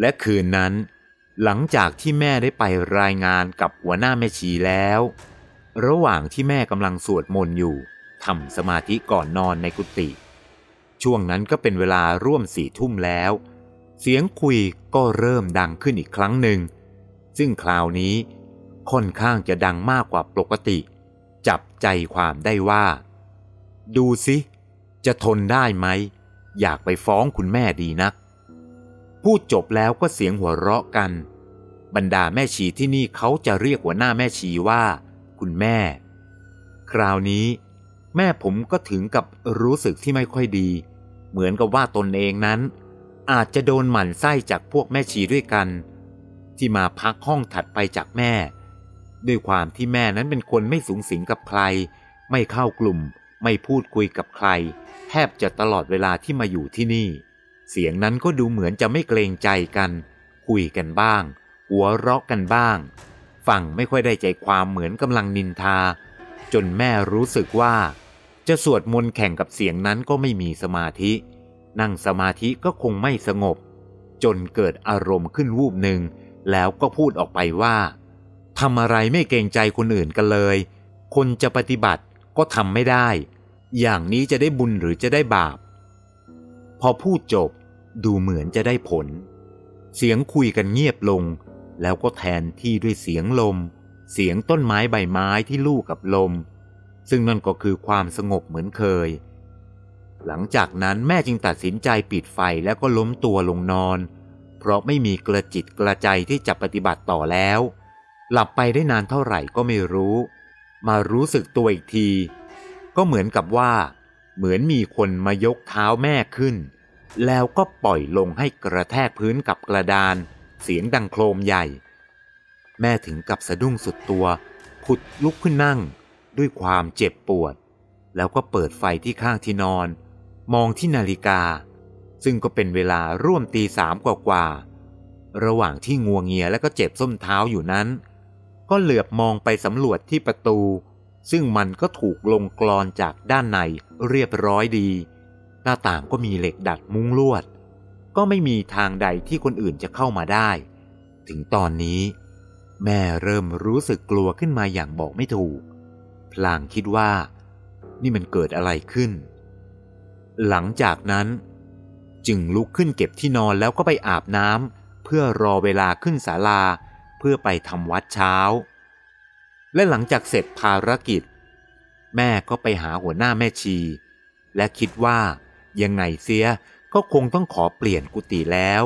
และคืนนั้น หลังจากที่แม่ได้ไปรายงานกับหัวหน้าแม่ชีแล้ว ระหว่างที่แม่กำลังสวดมนต์อยู่ทำสมาธิก่อนนอนในกุฏิช่วงนั้นก็เป็นเวลาร่วมสี่ทุ่มแล้ว เสียงคุยก็เริ่มดังขึ้นอีกครั้งหนึ่ง ซึ่งคราวนี้ค่อนข้างจะดังมากกว่าปกติ จับใจความได้ว่า ดูสิ จะทนได้ไหม อยากไปฟ้องคุณแม่ดีนัก พูดจบแล้วก็เสียงหัวเราะกัน บรรดาแม่ชีที่นี่เขาจะเรียกหัวหน้าแม่ชีว่า คุณแม่ คราวนี้ แม่ผมก็ถึงกับรู้สึกที่ไม่ค่อยดี เหมือนกับว่าตนเองนั้น อาจจะโดนหมั่นไส้จากพวกแม่ชีด้วยกัน ที่มาพักห้องถัดไปจากแม่ ด้วยความที่แม่นั้นเป็นคนไม่สูงสิงกับใคร ไม่เข้ากลุ่ม ไม่พูดคุยกับใคร แทบจะตลอดเวลาที่มาอยู่ที่นี่ เสียงนั้นก็ดูเหมือนจะไม่เกรงใจกัน คุยกันบ้าง หัวเราะกันบ้าง ฟังไม่ค่อยได้ใจความเหมือนกำลังนินทา จนแม่รู้สึกว่า จะสวดมนต์แข่งกับเสียงนั้นก็ไม่มีสมาธิ นั่งสมาธิก็คงไม่สงบ จนเกิดอารมณ์ขึ้นวูบหนึ่ง แล้วก็พูดออกไปว่าทำอะไรไม่เกรงใจคนอื่นกันเลย คนจะปฏิบัติก็ทำไม่ได้ อย่างนี้จะได้บุญหรือจะได้บาป พอพูดจบ ดูเหมือนจะได้ผล เสียงคุยกันเงียบลง แล้วก็แทนที่ด้วยเสียงลม เสียงต้นไม้ใบไม้ที่ลู่กับลม ซึ่งนั่นก็คือความสงบเหมือนเคย หลังจากนั้นแม่จึงตัดสินใจปิดไฟแล้วก็ล้มตัวลงนอน เพราะไม่มีกระจิตกระใจที่จะปฏิบัติต่อแล้ว หลับไปได้นานเท่าไหร่ก็ไม่รู้ มารู้สึกตัวอีกที ก็เหมือนกับว่า เหมือนมีคนมายกเท้าแม่ขึ้น แล้วก็ปล่อยลงให้กระแทกพื้นกับกระดาน เสียงดังโครมใหญ่ แม่ถึงกับสะดุ้งสุดตัวผุดลุกขึ้นนั่ง ด้วยความเจ็บปวด แล้วก็เปิดไฟที่ข้างที่นอน มองที่นาฬิกา ซึ่งก็เป็นเวลาร่วมตีสามกว่าๆระหว่างที่งัวงเงียและก็เจ็บส้นเท้าอยู่นั้น ก็เหลือบมองไปสำรวจที่ประตู ซึ่งมันก็ถูกลงกรอนจากด้านในเรียบร้อยดี หน้าต่างก็มีเหล็กดัดมุ้งลวด ก็ไม่มีทางใดที่คนอื่นจะเข้ามาได้ ถึงตอนนี้ แม่เริ่มรู้สึกกลัวขึ้นมาอย่างบอกไม่ถูก พลางคิดว่า นี่มันเกิดอะไรขึ้น หลังจากนั้น จึงลุกขึ้นเก็บที่นอนแล้วก็ไปอาบน้ำเพื่อรอเวลาขึ้นศาลาเพื่อไปทำวัดเช้า และหลังจากเสร็จภารกิจ แม่ก็ไปหาหัวหน้าแม่ชี และคิดว่า ยังไงเสียก็คงต้องขอเปลี่ยนกุฏิแล้ว